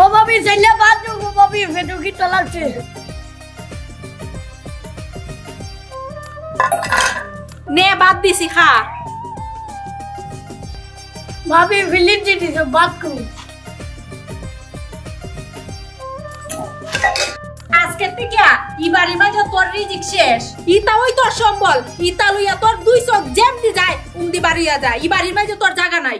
ও ভাবি চাইলে বাদ দেবো ভাবি ফেটু কি লাগছে নে বাদ দিছি খা। ভাবি ফিলিপ দিতেছ বাদ করু। আজকে থেকে ইবারি মাঝে তোর রিজিক শেষ। ইতা ওই তোর সম্বল ইতা লইয়া তোর দুই চোখ যেমনি যায় উমদি বাড়িয়া যায়। ইবারির মাঝে তোর জায়গা নাই।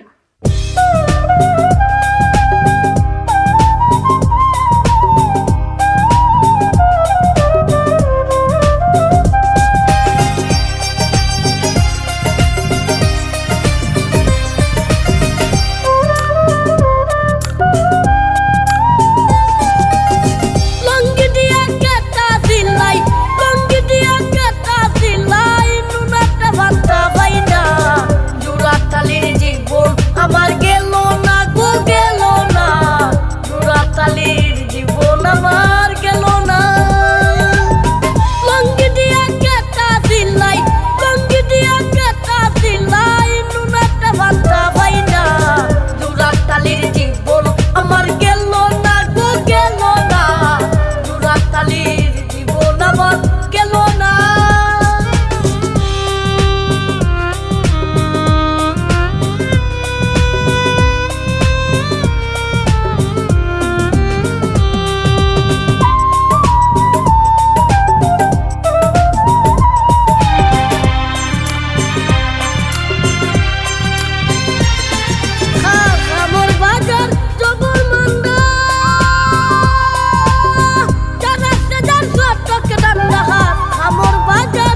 তাহার খামর বাজা